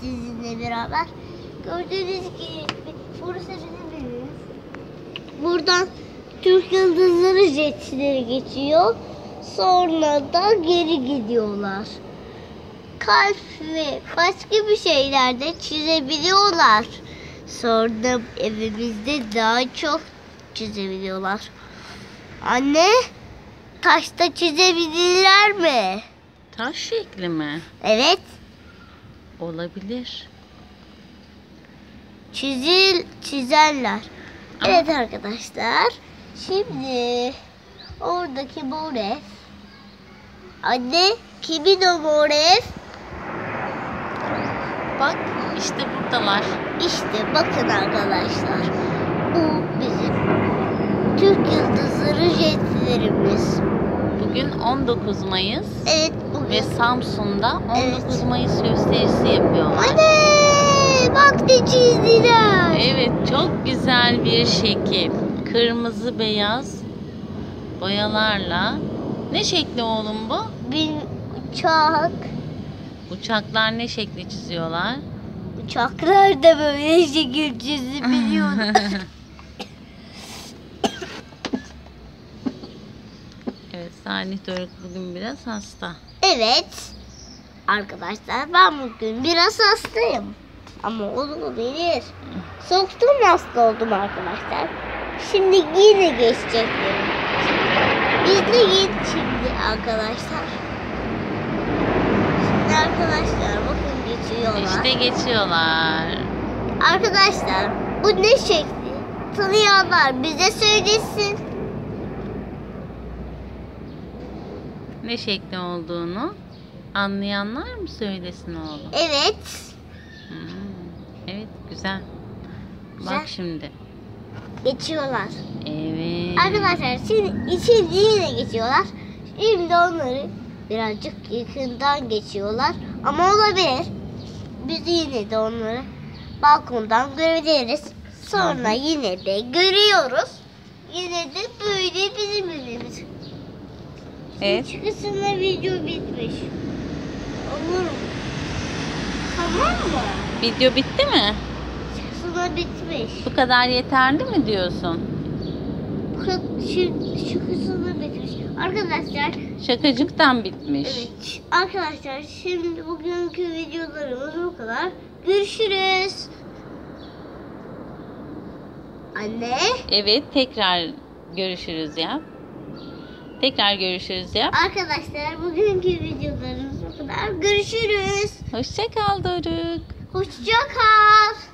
sizinle beraber. Gördüğünüz gibi burası bizim evimiz. Buradan Türk Yıldızları jetleri geçiyor. Sonra da geri gidiyorlar. Kalp ve başka bir şeyler de çizebiliyorlar. Sonra evimizde daha çok çizebiliyorlar. Anne, taşta çizebilirler mi? Taş şekli mi? Evet, Olabilir. çizil çizerler. Evet arkadaşlar. Şimdi oradaki Moref. Anne, kimin o Moref? Bak işte buradalar. İşte bakın arkadaşlar. Bu bizim Türk Yıldızları jetlerimiz. Bugün 19 Mayıs Evet. Ve Samsun'da 19 Evet. Mayıs gösterisi yapıyorlar. Anne bak ne çizdiler. Evet çok güzel bir şekil. Kırmızı beyaz boyalarla. Ne şekli oğlum bu? Bir uçak. Uçaklar ne şekli çiziyorlar? Uçaklar da böyle şekil çizebiliyor. evet Salih Doruk bugün biraz hasta. Evet. Arkadaşlar ben bugün biraz hastayım. Ama olabilir. Soktum hasta oldum arkadaşlar. Şimdi yine geçeceklerim. Biz de git şimdi arkadaşlar. Şimdi arkadaşlar bakın geçiyorlar. İşte geçiyorlar. Arkadaşlar bu ne şekli? Tanıyanlar bize söylesin. Ne şekli olduğunu anlayanlar mı söylesin oğlum? Evet. Hmm, Evet güzel. Güzel. Bak şimdi. Geçiyorlar. Evet. Arkadaşlar şimdi şimdi yine geçiyorlar. Şimdi onları birazcık yakından geçiyorlar. Ama olabilir. Biz yine de onları balkondan görebiliriz. Sonra yine de görüyoruz. Yine de böyle bizim evimiz. Evet. Çıkısında video bitmiş. Olur mu? Tamam mı? Video bitti mi? Çıkısında bitmiş. Bu kadar yeterli mi diyorsun? Çıkısında bitmiş. Arkadaşlar Şakacıktan bitmiş. Evet. Arkadaşlar şimdi bugünkü videolarımız bu kadar. Görüşürüz. Anne. Evet tekrar görüşürüz ya. Tekrar görüşürüz ya. Arkadaşlar bugünkü videolarımız bu kadar. Görüşürüz. Hoşça kal Doruk. Hoşça kal.